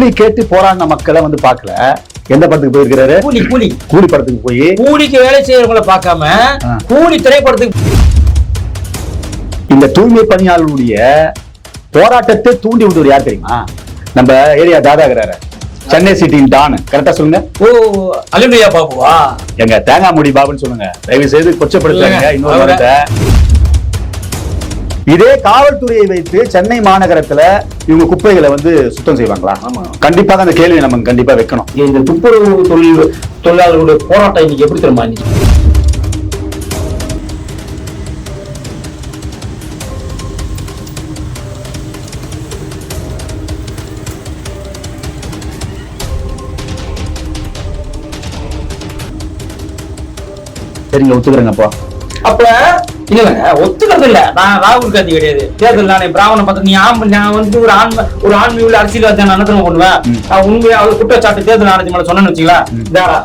கூலி கேட்டு போராடின மக்களை வந்து பார்க்கல. எந்த படத்துக்கு போயிருக்கிறாரு? கூலி கூலி. கூலி படத்துக்கு போய். கூலிக்கு வேலை செய்யறவங்கள பார்க்காம. கூலி திரைப்படத்துக்கு இந்த தூய்மை பணியாளர்களுடைய போராட்டத்தை தூண்டி விட்டவர் யார் தெரியுமா? நம்ம ஏரியா தாதாகிறாரு சென்னை சிட்டியின் டான். கரெக்டா சொல்லுங்க. ஓ அலுமையா பாபுவா? எங்க தேங்காய் முடி பாபுன்னு சொல்லுங்க. தயவு செய்து கொச்சப்படுத்தாங்க இல்லைங்க, இன்னொரு இதே காவல்துறையை வைத்து சென்னை மாநகரத்துல இவங்க குப்பைகளை வந்து சுத்தம் செய்வாங்களா? ஆமா. கண்டிப்பாக அந்த கேள்வி நம்ம கண்டிப்பா வைக்கணும். இந்த துப்புரவு தொழில் தொழிலாளர்களுடைய போராட்டம் இன்னைக்கு எப்படி தெரியுமா சரிங்க ஒத்துக்கிறேங்கப்பா. அப்ப இல்லைங்க ஒத்துக்கிறது இல்ல. நான் ராகுல் காந்தி கிடையாது. தேர்தல் நானே பிராமண பத்திரம் நீ ஆண் நான் வந்து ஒரு ஆண்மை ஒரு ஆண்மை உள்ள அரசியல்வாதி நான் நடத்தணும் பண்ணுவேன் நான் உண்மையா அவர் குற்றச்சாட்டு தேர்தல் ஆணையத்து மேல சொன்னேன்னு இதாரா?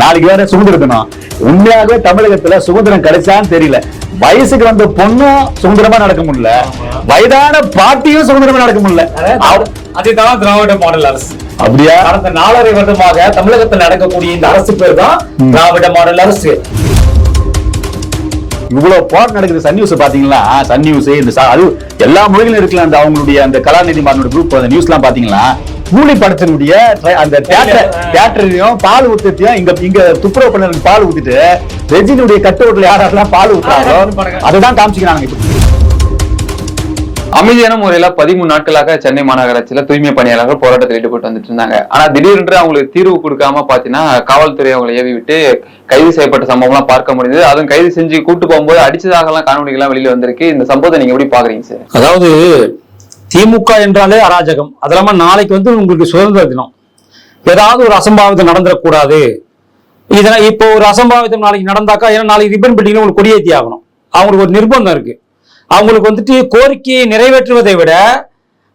நாளைக்கு வேற சுதந்திர தினம் உண்மையாகவே தமிழகத்துல சுதந்திரம் கிடைச்சான்னு தெரியல. வயசுக்கு வந்த பொண்ணும் சுதந்திரமா நடக்க முடியல. வயதான பாட்டியும் சுதந்திரமா நடக்க முடியல. அதுதான் திராவிட மாடல் அரசு. அப்படியா? கடந்த நாலரை வருடமாக தமிழகத்தில் நடக்கக்கூடிய இந்த அரசு பேர் தான் திராவிட மாடல் அரசு. இவ்வளவு போர் நடக்குது சன் நியூஸ் பாத்தீங்களா சன் நியூஸ் இந்த அது எல்லா மொழிகளும் இருக்குல்ல அந்த அவங்களுடைய அந்த கலாநிதி மாறனோட குரூப் அந்த நியூஸ் எல்லாம் பாத்தீங்களா கூலி படத்தினுடைய அந்த தியேட்டர் தியேட்டர்லயும் பால் ஊத்துறதையும் இங்க இங்க துப்புரவு பண்ண பால் ஊத்திட்டு ரெஜினுடைய கட் அவுட்ல யாரெல்லாம் பால் ஊத்துறாங்களோ பாருங்க. அதுதான் காமிச்சிக்கிறாங்க இப்ப. அமைதியான முறையில பதிமூணு நாட்களாக சென்னை மாநகராட்சியில தூய்மை பணியாளர்கள் போராட்டத்தில் ஈடுபட்டு வந்துட்டு இருந்தாங்க. ஆனா திடீரென்று அவங்களுக்கு தீர்வு கொடுக்காம பாத்தீங்கன்னா காவல்துறை அவங்களை ஏவி விட்டு கைது செய்யப்பட்ட சம்பவம்லாம் பார்க்க முடியுது அதுவும் கைது செஞ்சு கூட்டு போகும்போது அடிச்சதாக எல்லாம் காணொலிகள்லாம் வெளியில வந்திருக்கு. இந்த சம்பவத்தை நீங்க எப்படி பாக்குறீங்க சார்? அதாவது திமுக என்றாலே அராஜகம். அது இல்லாம நாளைக்கு வந்து உங்களுக்கு சுதந்திர தினம். ஏதாவது ஒரு அசம்பாவிதம் நடந்துடக்கூடாது. இதெல்லாம் இப்போ ஒரு அசம்பாவிதம் நாளைக்கு நடந்தாக்கா ஏன்னா நாளைக்கு ரிப்பன் பில்டிங்ல உங்களுக்கு கொடியேற்றி ஆகணும். அவங்களுக்கு ஒரு நிர்பந்தம் இருக்கு. அவங்களுக்கு வந்துட்டு கோரிக்கையை நிறைவேற்றுவதை விட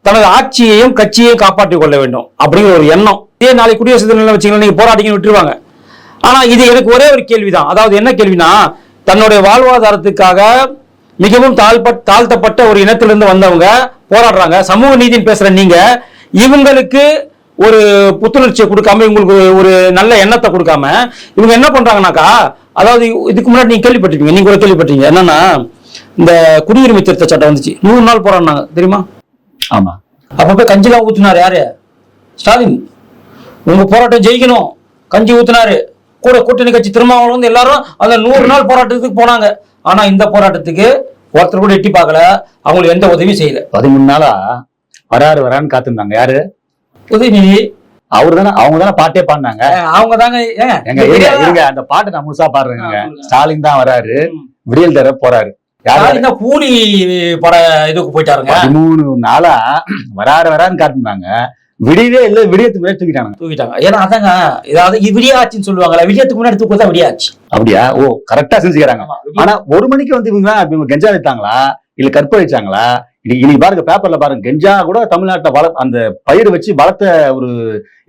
தனது ஆட்சியையும் கட்சியையும் காப்பாற்றிக் கொள்ள வேண்டும் அப்படிங்கிற ஒரு எண்ணம். இதே நாளைக்கு குடியரசு தினம் வச்சீங்கன்னா நீங்க போராட்டிங்கன்னு விட்டுருவாங்க. ஆனா இது எனக்கு ஒரே ஒரு கேள்விதான். அதாவது என்ன கேள்வினா தன்னுடைய வாழ்வாதாரத்துக்காக மிகவும் தாழ்பட் தாழ்த்தப்பட்ட ஒரு இனத்திலிருந்து வந்தவங்க போராடுறாங்க. சமூக நீதின்னு பேசுற நீங்க இவங்களுக்கு ஒரு புத்துணர்ச்சியை கொடுக்காம இவங்களுக்கு ஒரு நல்ல எண்ணத்தை கொடுக்காம இவங்க என்ன பண்றாங்கனாக்கா அதாவது இதுக்கு முன்னாடி நீங்க கேள்விப்பட்டிருப்பீங்க நீங்க கூட கேள்விப்பட்டீங்க என்னன்னா இந்த குடியுரிமை திருத்த சட்டம் வந்துச்சு. நூறு நாள் போராடினாங்க தெரியுமா? ஆமா. அப்ப போய் கஞ்சிலாம் ஊத்துனாரு யாரு? ஸ்டாலின். உங்க போராட்டம் ஜெயிக்கணும். கஞ்சி ஊத்துனாரு. கூட கூட்டணி கட்சி திருமாவளவன் வந்து எல்லாரும் அந்த நூறு நாள் போராட்டத்துக்கு போனாங்க. ஆனா இந்த போராட்டத்துக்கு ஒருத்தர் கூட எட்டி பார்க்கல. அவங்களுக்கு எந்த உதவியும் செய்யல. பதிமூணு நாளா வராரு வரான்னு காத்திருந்தாங்க. யாரு? உதயநிதி அவரு தானே அவங்க தானே பாட்டே பாடினாங்க. அவங்க தாங்க எங்க இது இருங்க, அந்த பாட்டை நான் முழுசா பாடுறேங்க. ஸ்டாலின் தான் வராரு. விடியல் தர போறாரு. யாரு ஸ்டாலின் தான் கூலி பட இதுக்கு போயிட்டாருங்க. பதிமூணு நாளா வராரு வரான்னு காத்திருந்தாங்க விடியவே இல்ல விடியத்துக்கு முன்னாடி தூக்கிட்டாங்க தூக்கிட்டாங்க. ஏன்னா அதாங்க இதாவது இது விடியாச்சுன்னு சொல்லுவாங்கல்ல விடியத்துக்கு முன்னாடி தூக்கம் தான் விடியாச்சு. அப்படியா? ஓ கரெக்டா செஞ்சுக்கிறாங்க. ஆனா ஒரு மணிக்கு வந்து இவங்க இவங்க கெஞ்சா வைத்தாங்களா? இல்ல கற்பழிச்சாங்களா இன்னைக்கு பாருங்க பேப்பர்ல பாருங்க கெஞ்சா கூட தமிழ்நாட்டுல வள அந்த பயிர் வச்சு வளர்த்த ஒரு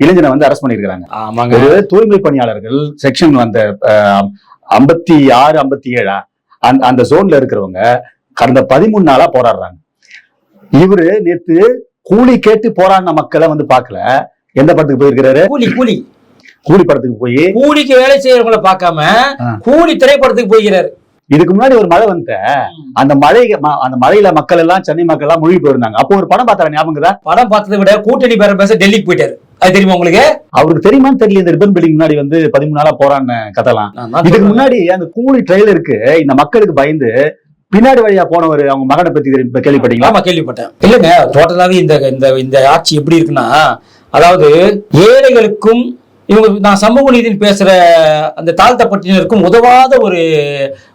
இளைஞனை வந்து அரெஸ்ட் பண்ணிருக்காங்க ஆமாங்க. தூய்மை பணியாளர்கள் செக்ஷன் அந்த ஐம்பத்தி ஆறு ஐம்பத்தி ஏழா? அந்த அந்த ஜோன்ல இருக்கிறவங்க கடந்த பதிமூணு நாளா போராடுறாங்க. இவரு நேத்து கூலி கேட்டு போராடின மக்களை வந்து பார்க்கல. எந்த படத்துக்கு போயிருக்கிறாரு? கூலி கூலி. கூலி படத்துக்கு போய் கூலிக்கு வேலை செய்யறவங்கள பார்க்காம. கூலி திரைப்படத்துக்கு போய்கிறாரு இதுக்கு முன்னாடி ஒரு மழை வந்துட்ட. அந்த மழை அந்த மழையில மக்கள் எல்லாம் சென்னை மக்கள் எல்லாம் மூழ்கி போயிருந்தாங்க. அப்போ ஒரு படம் பார்த்தாரு ஞாபகம்? படம் பார்த்ததை விட கூட்டணி பேர பேச டெல்லிக்கு போயிட்டாரு. அது தெரியுமா உங்களுக்கு? அவருக்கு தெரியுமான்னு தெரியல. இந்த ரிப்பன் பில்டிங் முன்னாடி வந்து பதிமூணு நாளா போராடின கதைலாம். இதுக்கு முன்னாடி அந்த கூலி ட்ரெயிலருக்கு இந்த மக்களுக்கு பயந்து பின்னாடி வழியா போனவர் அவங்க மகனை பத்தி கேள்விப்பட்டீங்களா? ஆமா கேள்விப்பட்டேன். இல்லைங்க டோட்டலாவே இந்த இந்த இந்த ஆட்சி எப்படி இருக்குன்னா அதாவது ஏழைகளுக்கும் இவங்க நான் சமூக நீதினு பேசுற அந்த தாழ்த்தப்பட்டினருக்கும் உதவாத ஒரு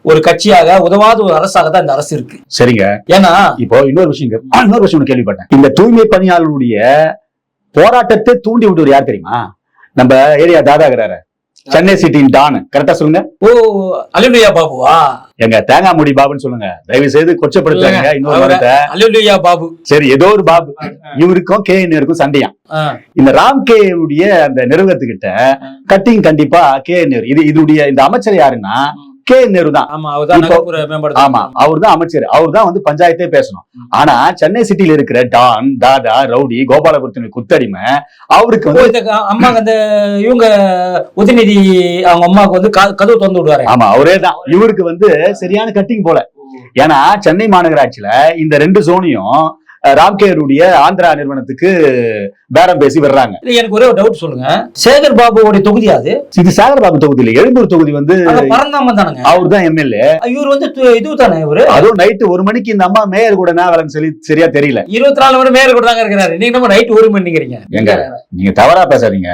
ஒரு கட்சியாக உதவாத ஒரு அரசாக தான் இந்த அரசு இருக்கு. சரிங்க. ஏன்னா இப்போ இன்னொரு விஷயம் இன்னொரு விஷயம் கேள்விப்பட்டேன். இந்த தூய்மை பணியாளர்களுடைய போராட்டத்தை தூண்டி விட்டவர் யார் தெரியுமா? நம்ம ஏரியா தாதாகிறாரு சென்னை சிட்டியின் டான். கரெக்டா சொல்லுங்க. ஓ அலுமையா பாபுவா? எங்க தேங்காய் முடி பாபுன்னு சொல்லுங்க. தயவு செய்து கொச்சப்படுத்தாங்க இன்னொரு அலுமையா பாபு. சரி ஏதோ ஒரு பாபு. இவருக்கும் கே இருக்கும் சண்டையா இந்த ராம் கே உடைய அந்த நிறுவனத்துக்கிட்ட கட்டிங் கண்டிப்பா கே இது இதுடைய இந்த அமைச்சர் யாருன்னா கே நேரு தான். ஆமா அவர் தான் அமைச்சர். அவர் தான் வந்து பஞ்சாயத்தே பேசணும். ஆனா சென்னை சிட்டில இருக்கிற டான் தாதா ரவுடி கோபாலபுரத்தின் குத்தடிமை அவருக்கு வந்து அம்மாக்கு அந்த இவங்க உதயநிதி அவங்க அம்மாவுக்கு வந்து கதவு திறந்து விடுவாரு. ஆமா அவரே தான். இவருக்கு வந்து சரியான கட்டிங் போல. ஏன்னா சென்னை மாநகராட்சியில இந்த ரெண்டு ஜோனையும் அஹ், ராம்கேருடைய ஆந்திரா நிறுவனத்துக்கு பேரம் பேசி வர்றாங்க. இல்ல, எனக்கு ஒரே ஒரு டவுட் சொல்லுங்க. சேகர் பாபுவோட தொகுதி அது? இது சாகர்பாபு தொகுதியில எழும்பூர் தொகுதி வந்து பரந்தாம தானுங்க. அவர் தான் எம்எல்ஏ இவர் வந்து இது தானே இவரு? அதுவும் நைட்டு ஒரு மணிக்கு இந்த அம்மா மேயர் கூட வேலைன்னு சொல்லி சரியா தெரியல. இருபத்தி நாலு மணி மேல கூட தாங்க இருக்கிறாரு. நீங்க நம்ம நைட் ஒரு மணி நிக்கிறீங்க. எங்க? நீங்க தவறா பேசாதீங்க.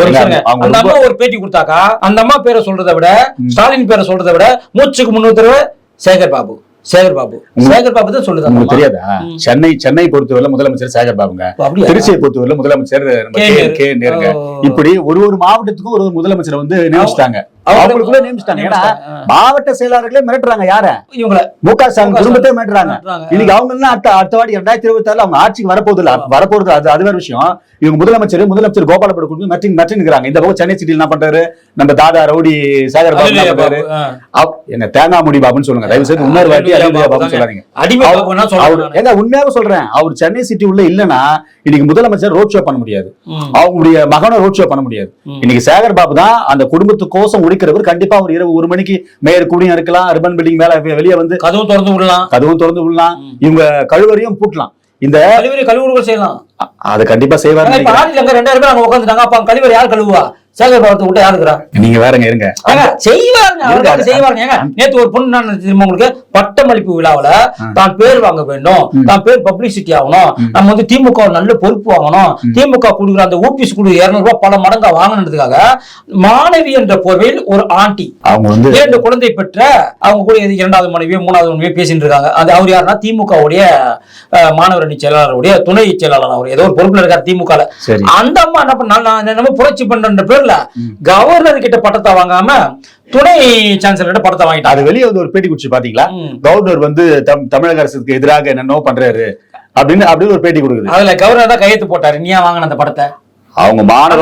ஒரு இல்ல, அந்த அம்மா ஒரு பேட்டி கொடுத்தாக்கா அந்த அம்மா பேரை சொல்றதை விட. ஸ்டாலின் பேரை சொல்றதை விட மூச்சுக்கு முன்னூறு தடவை சேகர் பாபு. சேகர் பாபு சேகர் பாபு தான் சொல்லுது உங்களுக்கு. தெரியாதா. சென்னை சென்னை பொறுத்தவரை முதலமைச்சர் சேகர் பாபுங்க? திருச்சியை பொறுத்தவரை முதலமைச்சர் கே. கே நேரு. கே நேருங்க. இப்படி ஒரு ஒரு மாவட்டத்துக்கும் ஒரு ஒரு முதலமைச்சரை வந்து நியமிச்சிட்டாங்க அவங்க- அவங்களுக்குள்ள நியமிச்சிட்டாங்க ஏன்னா. மாவட்ட செயலாளர்களே மிரட்டுறாங்க யார இவங்கள மு க ஸ்டாலின் மு க குடும்பத்தை மிரட்டுறாங்க. இன்னைக்கு அவங்க அடுத்த அடுத்த வாட்டி ரெண்டாயிரத்தி இருபத்தி ஆறுல அவங்க ஆட்சிக்கு வரப்போகுது வரப்போறது அது அது வேற விஷயம் இவங்க முதலமைச்சர் முதலமைச்சர் கோபாலபுரம் கொடுத்து மெட்டிங் மெட்டின்னுக்குறாங்க இந்த பக்கம் சென்னை சிட்டியில் என்ன பண்றாரு? நம்ம தாதா ரவுடி சாகர் பாபு என்ன தேங்காய் முடி பாபுன்னு சொல்லுங்க. தயவு செய்து இன்னொரு வாட்டி பாபு பாபுன்னு தாங்க. சொல்லாதீங்க அவர்- அவர். ஏங்க உண்மையாவே சொல்றேன். அவர் சென்னை சிட்டி உள்ள இல்லனா இன்னைக்கு முதலமைச்சர் ரோட் ஷோ பண்ண முடியாது. அவங்களுடைய மகனை ரோட் ஷோ பண்ண முடியாது. இன்னைக்கு சேகர் பாபு தான் அந்த குடும்பத்துக்கோசம் உடிக்கிறவர் கண்டிப்பா ஒரு இரவு ஒரு மணிக்கு மேயர் கூடியும் இருக்கலாம். ரிபன் பில்டிங் மேல வெளியே வந்து கதவும் திறந்து விடலாம். கதவும் திறந்து விடலாம். இவங்க கழுவறையும் பூட்டலாம். இந்த கழிவறை கழுவுகள் செய்யலாம். அது கண்டிப்பா அங்க ரெண்டாயிரம் பேர் அங்க உட்காந்துட்டாங்க அப்ப கழிவறை யார் கழுவுவா? சேகர் பாபத்தை விட்டு யாரு இருக்கிறா? நீங்க வேறங்க இருங்க. செய்வாருங்க. செய்வாருங்க. நேத்து ஒரு பொண்ணு நான் திரும்ப உங்களுக்கு? பட்டமளிப்பு விழாவுல தான் பேர் வாங்க வேண்டும் தான் பேர் பப்ளிசிட்டி ஆகணும். நம்ம வந்து திமுக நல்ல பொறுப்பு வாங்கணும். திமுக கொடுக்குற அந்த ஓபிஎஸ் குடு இருநூறு ரூபாய் பல மடங்கா வாங்கணுன்றதுக்காக மாணவி என்ற போர்வையில் ஒரு ஆண்டி. அவங்க வந்து இரண்டு குழந்தை பெற்ற அவங்க கூட இரண்டாவது மனைவியோ மூணாவது மனைவியோ பேசிட்டு இருக்காங்க. அது அவர் யாருன்னா திமுகவுடைய மாணவர் அணி செயலாளருடைய துணை செயலாளர் அவர். ஏதோ ஒரு பொறுப்புல இருக்கார் திமுக அந்த அம்மா என்ன பண்ணா நான் என்னமோ புரட்சி பண்ற பேர்ல கவர்னர் கிட்ட பட்டத்தை வாங்காம துணை சான்சலர் கிட்ட பட்டத்தை வாங்கிட்டாங்க. அது வெளியே வந்து ஒரு பேட்டி குடிச்சு பாத்தீங்களா. கவர்னர் வந்து தம்- தமிழக அரசுக்கு எதிராக என்னென்னோ பண்றாரு. அப்படின்னு அப்படின்னு ஒரு பேட்டி கொடுக்குது. அதுல கவர்னர் தான் கையெழுத்து போட்டாரு. நீ ஏன் வாங்கின அந்த படத்தை? அவங்க மான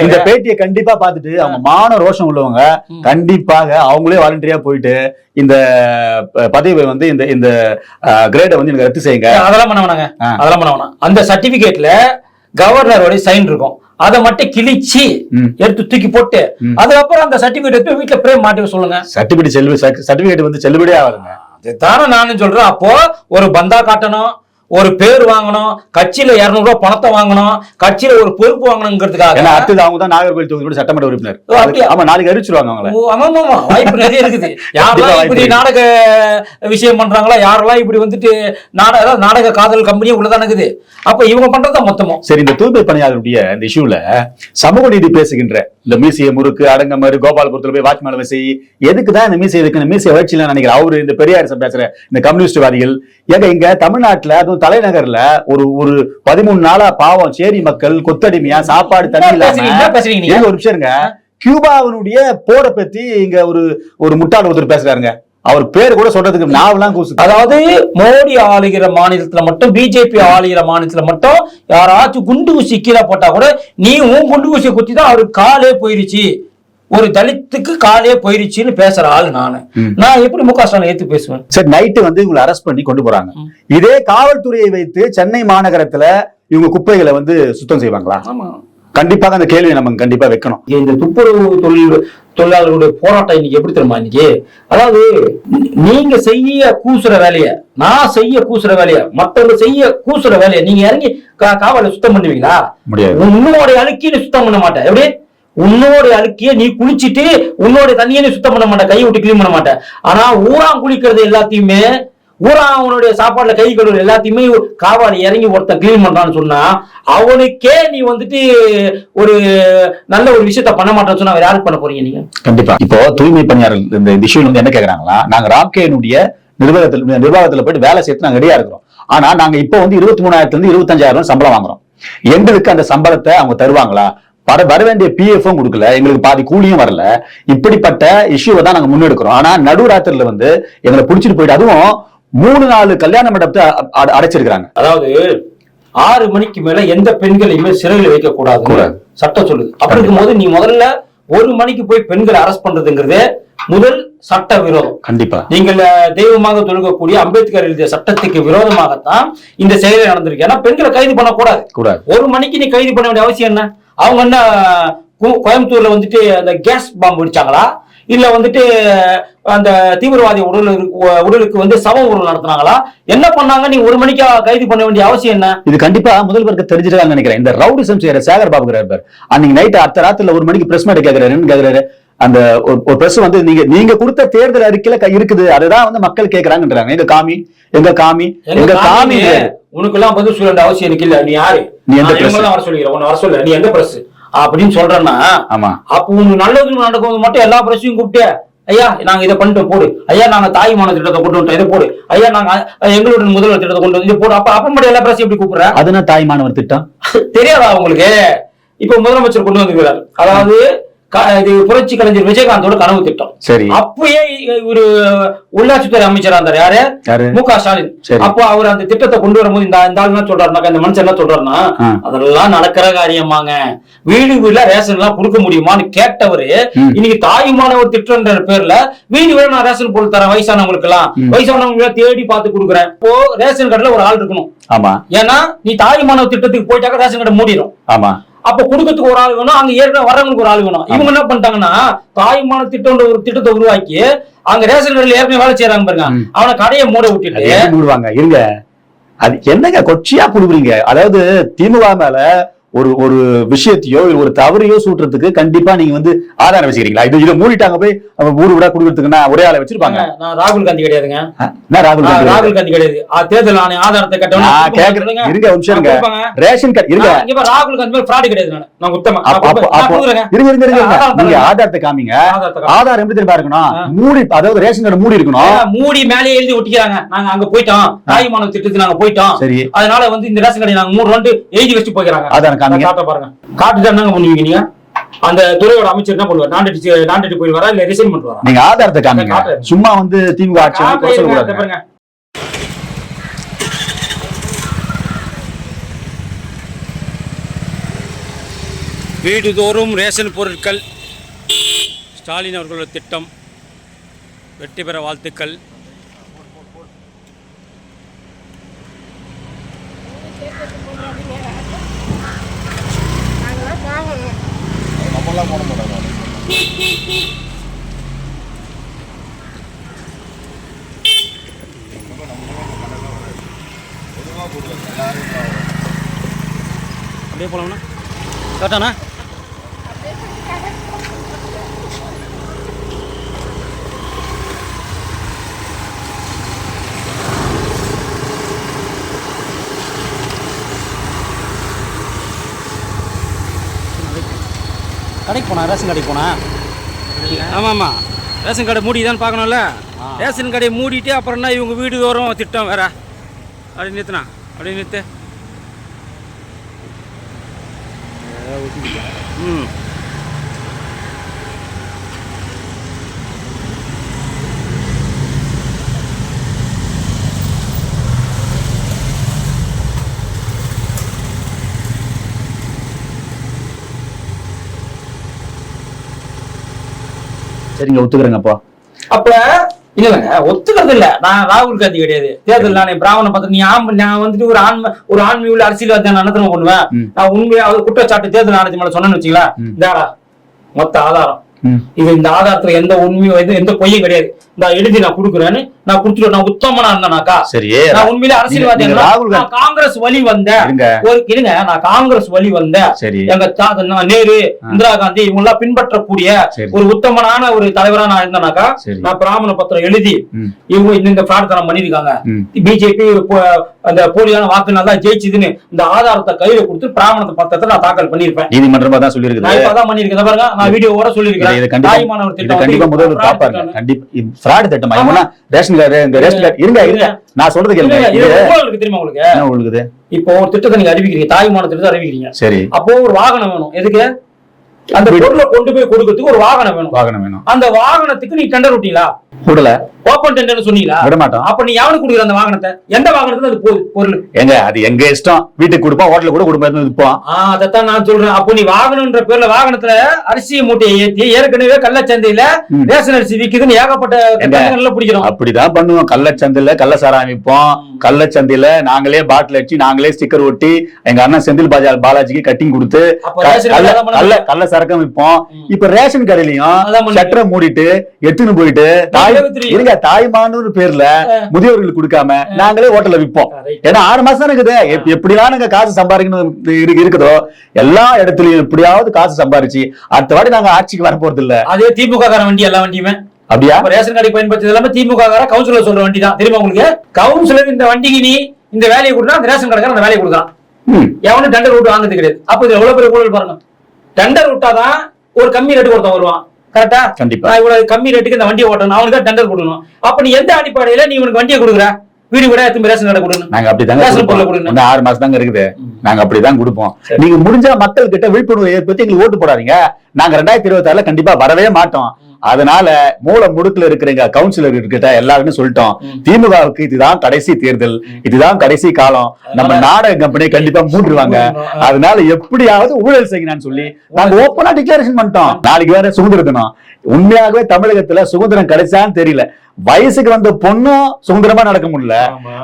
இந்த பேட்டியை கண்டிப்பா பார்த்துட்டு அவங்க மான ரோஷம் உள்ளவங்க கண்டிப்பாக அவங்களே வாலண்டியரா போயிட்டு இந்த ப- பதவியை வந்து இந்த இந்த கிரேடை வந்து எனக்கு ரத்து செய்யுங்க. அதெல்லாம் பண்ண வேணாங்க. அதெல்லாம் பண்ண வேணாம். அந்த சர்டிபிகேட்ல கவர்னரோட சைன் இருக்கும் அதை மட்டும் கிழிச்சு. எடுத்து தூக்கி போட்டு. அதுக்கப்புறம் அந்த சர்டிபிகேட் எடுத்து வீட்டுல பிரேம் மாட்டி சொல்லுங்க சர்டிபிகேட் செல்வி சர்டிபிகேட் வந்து செல்லுபடியா ஆகுங்க அதுதானே நானும் சொல்றேன் அப்போ ஒரு பந்தா காட்டணும் ஒரு பேர் வாங்கணும் கட்சியில 200 ரூபாய் பணத்தை வாங்கணும் கட்சியில ஒரு பொறுப்பு வாங்கணுங்கிறதுக்காக. அடுத்தது அவங்க தான் நாகர்கோவில் தொகுதியோட சட்டமன்ற உறுப்பினர்? ஆமா நாளைக்கு அறிவிச்சிருவாங்க அவங்கள. வாய்ப்பு நிறைய இருக்குது. யாரெல்லாம் இப்படி. நாடக விஷயம் பண்றாங்களா யாரெல்லாம் இப்படி வந்துட்டு நாடக நாடக காதல் கம்பெனி உள்ளதான இருக்குது. அப்ப இவங்க பண்றதா மொத்தமும். சரி இந்த தூய்மை பணியாளருடைய இந்த இஷ்யூல சமூக நீதி பேசுகின்ற இந்த மீசிய முறுக்கு அடங்கமரு கோபாலபுரத்துல போய் வாட்ச் மேல வசி எதுக்கு தான் இந்த மீசை எதுக்கு இந்த மீசை வச்சுலாம் நினைக்கிறேன். அவரு இந்த பெரியார் பேசுற இந்த கம்யூனிஸ்ட்வாதிகள் ஏங்க இங்க தமிழ்நாட்டுல அதுவும் தலைநகர்ல ஒரு ஒரு பதிமூணு நாளா பாவம் சேரி மக்கள் கொத்தடிமையா சாப்பாடு தண்ணி இல்லாம ஒரு நிமிஷம் இருங்க. கியூபாவினுடைய போரை பத்தி இங்க ஒரு ஒரு முட்டாள் ஒருத்தர் பேசுறாருங்க. அவர் பேர் கூட சொல்றதுக்கு நாவெல்லாம் கூசு. அதாவது மோடி ஆளுகிற மாநிலத்துல மட்டும் பிஜேபி ஆளுகிற மாநிலத்துல மட்டும் யாராச்சும் குண்டு ஊசி கீழே போட்டா கூட நீ உன் குண்டு ஊசியை குத்தி தான் அவருக்கு காலே போயிருச்சு. ஒரு தலித்துக்கு காலே போயிருச்சுன்னு பேசுற ஆள் நானு. ம். நான் எப்படி முக ஸ்டாலின் ஏத்து பேசுவேன்? சரி நைட்டு வந்து இவங்களை அரெஸ்ட் பண்ணி கொண்டு போறாங்க. இதே காவல்துறையை வைத்து சென்னை மாநகரத்துல இவங்க குப்பைகளை வந்து சுத்தம் செய்வாங்களா? ஆமா. கண்டிப்பாக அந்த கேள்வியை நம்ம கண்டிப்பா வைக்கணும். இந்த துப்புரவு தொழில் தொழிலாளர்களுடைய போராட்டம் இன்னைக்கு எப்படி தெரியுமா இன்னைக்கு? அதாவது நீங்க செய்ய கூசுற வேலைய நான் செய்ய கூசுற வேலைய மத்தவங்க செய்ய கூசுற வேலைய நீங்க இறங்கி காவலை சுத்தம் பண்ணுவீங்களா? முடியாது. உன்னோட அழுக்கிய நீ சுத்தம் பண்ண மாட்டேன் எப்படி? உன்னோட அழுக்கிய நீ குளிச்சிட்டு உன்னோட தண்ணியை நீ சுத்தம் பண்ண மாட்டேன் கை விட்டு கிளீன் பண்ண மாட்டேன் ஆனா ஊராம் குளிக்கிறது எல்லாத்தையுமே பூரா அவனுடைய சாப்பாடுல கை கழுவு எல்லாத்தையுமே காவாலி இறங்கி ஒருத்தன் கிளீன் பண்றான்னு சொன்னா அவனுக்கே நீ வந்துட்டு ஒரு நல்ல ஒரு விஷயத்த பண்ண மாட்டேன்னு சொன்னா அவர் யாருக்கு பண்ண போறீங்க நீங்க? கண்டிப்பா. இப்போ தூய்மை பணியாளர் இந்த இஷ்யூல வந்து என்ன கேக்குறாங்களா நாங்க ராம்கேனுடைய நிர்வாகத்தில் நிர்வாகத்துல போயிட்டு வேலை சேர்த்து நாங்க ரெடியா இருக்கிறோம். ஆனா நாங்க இப்போ வந்து இருபத்தி மூணாயிரத்துல இருந்து இருபத்தஞ்சாயிரம் சம்பளம் வாங்குறோம். எங்களுக்கு அந்த சம்பளத்தை அவங்க தருவாங்களா? வர வர வேண்டிய பிஎஃப்பும் கொடுக்கல எங்களுக்கு பாதி கூலியும் வரல. இப்படிப்பட்ட இஷ்யூவை தான் நாங்கள் முன்னெடுக்கிறோம். ஆனா நடுராத்திரில வந்து எங்களை பிடிச்சிட்டு போயிட்டு அதுவும் மூணு நாலு கல்யாண மண்டபத்தை அ- அ- அடைச்சிருக்காங்க அதாவது ஆறு மணிக்கு மேல எந்த பெண்களையுமே சிறையில் வைக்க கூடாது. சட்டம் சொல்லுது. அப்படி இருக்கும்போது நீ முதல்ல ஒரு மணிக்கு போய் பெண்களை அரெஸ்ட் பண்றதுங்கிறது முதல் சட்ட விரோதம். கண்டிப்பா. நீங்கள் தெய்வமாக தொழுகக்கூடிய அம்பேத்கர் எழுதிய சட்டத்துக்கு விரோதமாகத்தான் இந்த செயலை நடந்திருக்கு. ஏன்னா பெண்களை கைது பண்ணக்கூடாது. கூடாது. ஒரு மணிக்கு நீ கைது பண்ண வேண்டிய அவசியம் என்ன? அவங்க என்ன கோயம்புத்தூர்ல வந்துட்டு அந்த கேஸ் பாம்பு வெடிச்சாங்களா? இல்ல வந்துட்டு அந்த தீவிரவாதி உடல் உடலுக்கு வந்து சம ஊழல் நடத்துனாங்களா? என்ன பண்ணாங்க? நீ ஒரு மணிக்கு கைது பண்ண வேண்டிய அவசியம் என்ன? இது கண்டிப்பா முதல்வருக்கு தெரிஞ்சிருக்காங்க நினைக்கிறேன். இந்த ரவுடிசம் செய்யற சேகர் பாபு பார். அன்னைக்கு நைட் அடுத்த ராத்திரில ஒரு மணிக்கு பிரஸ் மீட் கேக்குறாரு. என்ன கேக்குறாரு? அந்த ஒரு- பிரஸ் வந்து நீங்க நீங்க கொடுத்த தேர்தல் அறிக்கையில இருக்குது. அதுதான் வந்து மக்கள் கேக்குறாங்கன்றாங்க. எங்க காமி? எங்க காமி? எங்க காமி உனக்கு எல்லாம் பதில் சொல்ல வேண்டிய அவசியம் எனக்கு இல்ல. நீ யாரு? நீ எந்த இவங்கள வர சொல்லிக்கிறேன். உன்னை வர சொல்ல. நீ எந்த பிரஸ் அப்படின்னு சொல்றேன்னா ஆமா. அப்போ உனக்கு நல்லது நடக்கும் மட்டும் எல்லா பிரச்சனையும் கூப்பிட்டு ஐயா நாங்க இதை பண்ணிட்டோம் போடு. ஐயா நாங்க தாய்மான திட்டத்தை கொண்டு வந்துட்டோம் இதை போடு. ஐயா நாங்க அஹ், எங்களுடைய முதல்வர் திட்டத்தை கொண்டு வந்து போடு. அப்ப அப்ப மட்டும் எல்லா பிரச்சனையும் எப்படி கூப்பிடுற? அதுனா தாய் மாணவர் திட்டம்? தெரியாதா உங்களுக்கு? இப்ப முதலமைச்சர் கொண்டு வந்திருக்கிறார். அதாவது இது புரட்சி கலைஞர் விஜயகாந்தோட கனவு திட்டம். சரி. அப்பயே ஒரு உள்ளாட்சித்துறை அமைச்சரா இருந்தார் யாரு? மு க ஸ்டாலின். அப்போ அவர் அந்த திட்டத்தை கொண்டு வரும்போது இந்த இந்த ஆள் என்ன சொல்றாருனாக்கா இந்த மனுஷன் என்ன சொல்றாருன்னா. அதெல்லாம் நடக்கிற காரியமாங்க வீடு வீடுல ரேஷன் எல்லாம் கொடுக்க முடியுமான்னு கேட்டவரு. இன்னைக்கு தாயுமானவர் திட்டம்ன்ற பேர்ல வீடு வீடு நான் ரேஷன் பொருள் தரேன் வயசானவங்களுக்கு எல்லாம். வயசானவங்க தேடி பார்த்து கொடுக்குறேன். இப்போ ரேஷன் கடையில ஒரு ஆள் இருக்கணும். ஆமா. ஏன்னா நீ தாயுமானவர் திட்டத்துக்கு போயிட்டாக்க ரேஷன் கடை மூடிடும் ஆமா. அப்ப குடுக்கத்துக்கு ஒரு ஆள் வேணும் அங்க ஏற்கனவே வர்றவங்களுக்கு ஒரு ஆள் வேணும். இவங்க என்ன பண்ணிட்டாங்கன்னா தாய்மான திட்டம்ன்ற ஒரு திட்டத்தை உருவாக்கி அங்க ரேஷன் கடையில ஏற்கனவே வேலை செய்யறாங்க பாருங்க. அவனை கடையை மூட விட்டுட்டு மூடுவாங்க? இருங்க. அது என்னங்க கொச்சியா புடுங்குறீங்க? அதாவது திமுக மேல ஒரு ஒரு விஷயத்தையோ ஒரு தவறையோ சூட்டுறதுக்கு கண்டிப்பா நீங்க வந்து ஆதாரம் வச்சுக்கிறீங்களா? இது இதை மூடிட்டாங்க போய் ஊரு விட குடுக்கறதுக்குன்னா ஒரே ஆளை வச்சிருப்பாங்க. நான் ராகுல் காந்தி கிடையாதுங்க. ராகுல் காந்தி ராகுல் காந்தி கிடையாது. தேர்தல் ஆணைய ஆதாரத்தை கட்டணும் இருங்க ஒரு நிமிஷம் இருங்க. ரேஷன் கார்டு இருங்க. ராகுல் காந்தி மேல fraud கிடையாது நான். நான் உத்தம இருங்க இருங்க இருங்க இருங்க. நீங்க. ஆதாரத்தை காமிங்க. ஆதாரம் எப்படி தெரியுமா இருக்கணும். மூடி அதாவது ரேஷன் கார்டு மூடி இருக்கணும். மூடி மேலே எழுதி ஒட்டிக்கிறாங்க. நாங்க அங்க போயிட்டோம். தாய்மான திட்டத்துக்கு நாங்க போயிட்டோம். சரி. அதனால வந்து இந்த ரேஷன் கடை நாங்க மூணு ரெண்டு எழுதி வச்சு போய்க்கிறாங்க. ஆதாரம் காமிங்க. காட்ட பாருங்க. காட்டுட்டு என்னங்க பண்ணுவீங்க நீங்க? அந்த துறையோட அமைச்சர் என்ன பண்ணுவார்? நாண்டடி நாண்டடி போயிடுவாரா? இல்ல ரிசைன் பண்ணுவாரா நீங்க ஆதாரத்தை காமிங்க. சும்மா வந்து திமுக ஆட்சி பாருங்க. வீடுதோறும் ரேஷன் பொருட்கள் ஸ்டாலின் அவர்களோட திட்டம் வெற்றி பெற வாழ்த்துக்கள் அப்படியே போலாம்ண்ணா கரெக்டாண்ணா கடைக்கு போனா ரேஷன் கடைக்கு போனா? ஆமாம் ஆமாம் ரேஷன் கடை மூடிதான்னு பார்க்கணும்ல. ரேஷன் கடையை மூடிட்டு அப்புறம் என்ன இவங்க வீடு தோறும் திட்டம் வேற? அப்படி நிறுத்துனா. அப்படி நிறுத்து. ம் சரிங்க ஒத்துக்கிறேங்கப்பா அப்ப இல்லங்க ஒத்துக்கிறது இல்ல நான் ராகுல் காந்தி கிடையாது தேர்தல் நானே பிராமண பத்திரம் நீ ஆம் நான் வந்துட்டு ஒரு ஆண்மை ஒரு ஆண்மை உள்ள அரசியல்வாதி நான் பண்ணுவேன். நான் உண்மையா குற்றச்சாட்டு தேர்தல் ஆணையத்து மேல சொன்னேன்னு வச்சுங்களேன் ம். இந்தாடா மொத்த ஆதாரம். இது இந்த ஆதாரத்துல எந்த உண்மையும் எந்த பொய்யும் கிடையாது. நான் எழுதி நான் கொடுக்குறேன்னு நான் கொடுத்துட்டு நான் உத்தமனா இருந்தேனாக்கா? சரி நான் உண்மையிலே அரசியல்வாதி நான் காங்கிரஸ் வழி வந்தேன் இருங்க. நான் காங்கிரஸ் வழி வந்தேன் எங்க நேரு இந்திரா காந்தி இவங்க எல்லாம் பின்பற்றக்கூடிய ஒரு உத்தமனான ஒரு தலைவரா நான் இருந்தேனாக்கா நான் பிராமண பத்திரம் எழுதி. இவங்க இந்த தனம் பண்ணிருக்காங்க. பிஜேபி அந்த போலியான வாக்குனால தான் ஜெயிச்சுதுன்னு இந்த ஆதாரத்தை கையில கொடுத்து பிராமண பத்திரத்தை நான் தாக்கல் பண்ணிருப்பேன் நீதிமன்றமா தான் சொல்லியிருக்குது? நான் பண்ணிருக்கேன் பாருங்க நான் வீடியோவோட இது- சொல்லியிருக்கேன் கண்டிப்பா முதல்வர். கண்டிப்பா. ஃப்ராட் திட்டமா. ரேஷன் கார்டு ரேஷன் கார்டு இருங்க இருங்க. நான் சொல்றது கேளுங்க. உங்களுக்கு தெரியுமா உங்களுக்கு? என்ன உங்களுக்கு இப்போ ஒரு திட்டத்தை நீங்க அறிவிக்கிறீங்க. தாய்மான திட்டத்தை அறிவிக்கிறீங்க. சரி. அப்போ ஒரு வாகனம் வேணும். எதுக்கு? அந்த பொருளை கொண்டு போய் கொடுக்கறதுக்கு ஒரு வாகனம் வேணும். வாகனம் வேணும். அந்த வாகனத்துக்கு நீ டெண்டர் விட்டீங்களா விடல ஓப்பன் டெண்டர் சொன்னீங்களா? விட மாட்டோம் அப்ப நீ எவனுக்கு கொடுக்குற அந்த வாகனத்தை? எந்த வாகனத்துக்கு அது போகுது பொருள்? எங்க அது எங்க இஷ்டம்? வீட்டுக்கு கொடுப்போம் ஹோட்டலுக்கு கூட கொடுப்போம் விற்போம் அதைத்தான் நான் சொல்றேன். அப்போ நீ வாகனம்ன்ற பேர்ல வாகனத்துல அரிசி மூட்டையை ஏத்தி ஏற்கனவே கள்ளச்சந்தையில. ரேஷன் அரிசி விக்குதுன்னு ஏகப்பட்ட பிடிக்கிறோம். அப்படிதான் பண்ணுவோம். கள்ளச்சந்தையில கள்ளசாராயம் விற்போம் கள்ளச்சந்தையில நாங்களே பாட்டில் அடிச்சு நாங்களே ஸ்டிக்கர் ஒட்டி எங்க அண்ணன் செந்தில் பாஜா பாலாஜிக்கு கட்டிங் கொடுத்து கள்ள கள்ள சரக்கம் விற்போம். இப்ப ரேஷன் கடையிலயும் சட்டரை மூடிட்டு எடுத்துன்னு போயிட்டு தாய். இருங்க தாய்மானு பேர்ல முதியோர்களுக்கு கொடுக்காம நாங்களே ஹோட்டல்ல விற்போம். ஏன்னா ஆறு மாசம் இருக்குது. எப்- எப்படிலாம் நாங்க காசு சம்பாதிக்கணும் இரு- இருக்குதோ எல்லா இடத்துலயும் எப்படியாவது காசு சம்பாரிச்சு அடுத்த வாட்டி நாங்க ஆட்சிக்கு வர போறது இல்ல அதே திமுக வண்டி எல்லா வண்டியுமே. அப்படியா? அப்ப ரேஷன் கார்டு பயன்படுத்துறது எல்லாமே திமுக கவுன்சிலர் சொல்ற வண்டி தான். தெரியுமா உங்களுக்கு? கவுன்சிலர் இந்த வண்டிக்கு நீ இந்த வேலையை கொடுத்தா அந்த ரேஷன் கடைக்காரன் அந்த வேலையை கொடுக்குறான். ம். எவனும் டெண்டர் விட்டு வாங்குறது கிடையாது. அப்ப இது எவ்வளவு பெரிய ஊழல் பாருங்க. டெண்டர் விட்டாதான் ஒரு கம்மி ரேட்டுக்கு ஒருத்தன் வருவான். கரெக்டா கண்டிப்பா. இவ்வளவு கம்மி ரேட்டுக்கு இந்த வண்டியை ஓட்டணும். அவனுக்கு தான் டெண்டர் கொடுக்கணும். அப்ப நீ எந்த அடிப்படையில நீ உனக்கு வண்டியை கொடுக்குற? வீடு கூட எடுத்து ரேஷன் கடை கொடுக்கணும் நாங்க அப்படிதாங்க ரேஷன் பொருளை. இன்னும் ஆறு மாசம் தாங்க இருக்குது. நாங்க அப்படிதான் கொடுப்போம். நீங்க முடிஞ்சா மக்கள் கிட்ட விழிப்புணர்வு ஏற்படுத்தி எங்களுக்கு ஓட்டு போடாதீங்க. நாங்க ரெண்டாயிரத்தி இருபத்தி ஆறுல கண்டிப்பா வரவே மாட்டோம். அதனால மூல முடுக்குல இருக்கிற கவுன்சிலர் கிட்ட எல்லாருமே சொல்லிட்டோம். திமுகவுக்கு இதுதான் கடைசி தேர்தல். இதுதான் கடைசி காலம். நம்ம நாடக கம்பெனி கண்டிப்பா மூட்டுருவாங்க. அதனால எப்படியாவது ஊழல் செய்யணும்னு சொல்லி நாங்க ஓப்பனா டிக்ளரேஷன் பண்ணிட்டோம். நாளைக்கு வேற சுதந்திர தினம் உண்மையாகவே தமிழகத்துல சுதந்திரம் கிடைச்சான்னு தெரியல. வயசுக்கு வந்த பொண்ணும் சுதந்திரமா நடக்க முடியல.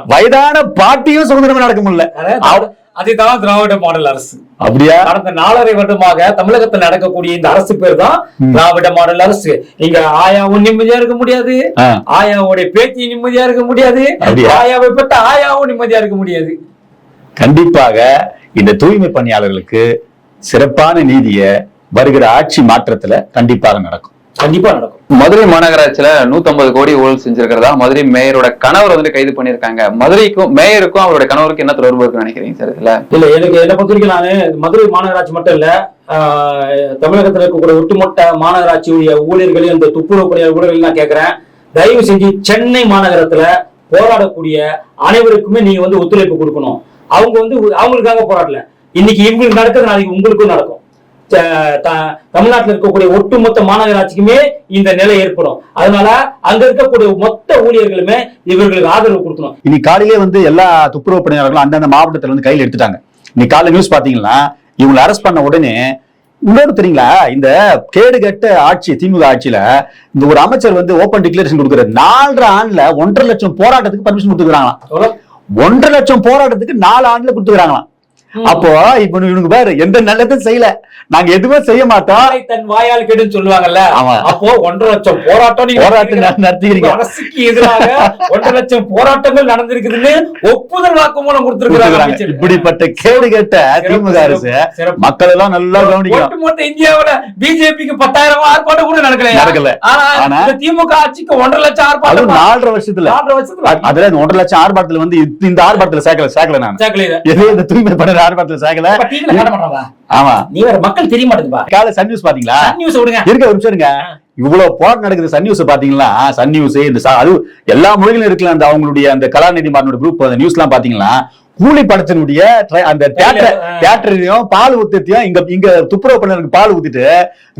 வயதான பாட்டியும் சுதந்திரமா நடக்க முடியல. அதுதான் திராவிட மாடல் அரசு அப்படியா கடந்த நாலரை வருடமாக தமிழகத்தில் நடக்கக்கூடிய இந்த அரசு பேர் தான். திராவிட மாடல் அரசு இங்க ஆயாவும் நிம்மதியா இருக்க முடியாது ஆ. ஆயாவோட பேத்தி நிம்மதியா இருக்க முடியாது? ஆயாவை பெற்ற ஆயாவும் நிம்மதியா இருக்க முடியாது கண்டிப்பாக இந்த தூய்மை பணியாளர்களுக்கு சிறப்பான நீதிய வருகிற ஆட்சி மாற்றத்துல கண்டிப்பாக நடக்கும் கண்டிப்பா நடக்கும். மதுரை மாநகராட்சியில 150 கோடி ஊழல் செஞ்சிருக்கிறதா? மதுரை மேயரோட கணவர் வந்து கைது பண்ணிருக்காங்க மதுரைக்கும் மேயருக்கும் அவருடைய கணவருக்கும் என்ன தொடர்பு இருக்குன்னு நினைக்கிறீங்க சார் இதுல? இல்ல எனக்கு என்ன பொறுத்த வரைக்கும் நானு மதுரை மாநகராட்சி மட்டும் இல்ல தமிழகத்துல இருக்கக்கூடிய ஒட்டுமொத்த மாநகராட்சியுடைய ஊழியர்களையும் இந்த துப்புரவு பணியாளர் ஊழியர்கள் நான் கேட்கிறேன் தயவு செஞ்சு சென்னை மாநகரத்துல போராடக்கூடிய அனைவருக்குமே நீங்க வந்து ஒத்துழைப்பு கொடுக்கணும். அவங்க வந்து அவங்களுக்காக போராடல. இன்னைக்கு இவங்களுக்கு நடக்கிறது நாளைக்கு உங்களுக்கும் நடக்கும். தமிழ்நாட்டுல இருக்கக்கூடிய ஒட்டுமொத்த மாநகராட்சிக்குமே இந்த நிலை ஏற்படும். அதனால அங்க இருக்கக்கூடிய மொத்த ஊழியர்களுமே இவர்களுக்கு ஆதரவு கொடுக்கணும். இன்னைக்கு காலையிலே வந்து எல்லா துப்புரவு பணியாளர்களும் அந்தந்த மாவட்டத்துல வந்து கையில் எடுத்துட்டாங்க. இன்னைக்கு காலையில நியூஸ் பாத்தீங்கன்னா இவங்களை அரெஸ்ட் பண்ண உடனே இன்னொரு தெரியுங்களா இந்த கேடு கெட்ட ஆட்சி திமுக ஆட்சியில இந்த ஒரு அமைச்சர் வந்து ஓபன் டிக்ளரேஷன் கொடுக்குறாரு. நாலரை ஆண்டுல ஒன்றரை லட்சம் போராட்டத்துக்கு பர்மிஷன் கொடுத்துக்கிறாங்களாம்? ஒன்றரை லட்சம் போராட்டத்துக்கு நாலு ஆண்டுல கொடுத்துக்கிறாங்களாம். அப்போ இப்ப இவனுக்கு பாரு எந்த நல்லதும் செய்யல. நாங்க எதுவுமே செய்ய மாட்டோம். தன் வாயால் கெடுன்னு சொல்லுவாங்கல்ல. அப்போ ஒன்றரை லட்சம் போராட்டம் போராட்டம் நட- நடத்திக்கிறீங்க. அரசுக்கு எதிராக ஒன்றரை லட்சம் போராட்டங்கள் நடந்திருக்குதுன்னு ஒப்புதல் வாக்குமூலம் கொடுத்திருக்கிறாங்க. இப்படிப்பட்ட கேடு கெட்ட திமுக அரசு. மக்கள் எல்லாம் நல்லா கவனிக்கணும். ஒட்டுமொத்த இந்தியாவுல பிஜேபிக்கு பத்தாயிரம் ஆர்ப்பாட்டம் கூட நடக்கல நடக்கல. ஆனா திமுக ஆட்சிக்கு ஒன்றரை லட்சம் ஆர்ப்பாட்டம் நாலரை வருஷத்துல. நாலரை வருஷத்துல. அதுல ஒன்றரை லட்சம் ஆர்ப்பாட்டத்துல வந்து இந்த- ஆர்ப்பாட்டத்துல சேர்க்கல சேர்க்கல நான். எது இந்த தூய்மை பண்ற ஆர்ப்பாட்டத்துல சேர்க்கல அப்ப TV ல காட்ட மாட்டாங்களா? ஆமா. நீ வேற மக்கள் தெரிய மாட்டேங்குதுப்பா. காலை சன் நியூஸ் பாத்தீங்களா? சன் நியூஸ் விடுங்க. இருக்க ஒரு நிமிஷம் இவ்வளவு போராட்டம் நடக்குது சன் நியூஸ் பாத்தீங்களா? சன் நியூஸ் இந்த அது எல்லா மொழிகளும் இருக்குல்ல அந்த அவங்களுடைய அந்த கலாநிதி மாறனோட குரூப் அந்த நியூஸ் எல்லாம் பாத்தீங்களா? கூலி படத்தினுடைய அந்த தியேட்டர் ஆ. தியேட்டரையும் பால் ஊத்தத்தையும் இங்க இங்க துப்புரவு பண்ணருக்கு பால் ஊத்திட்டு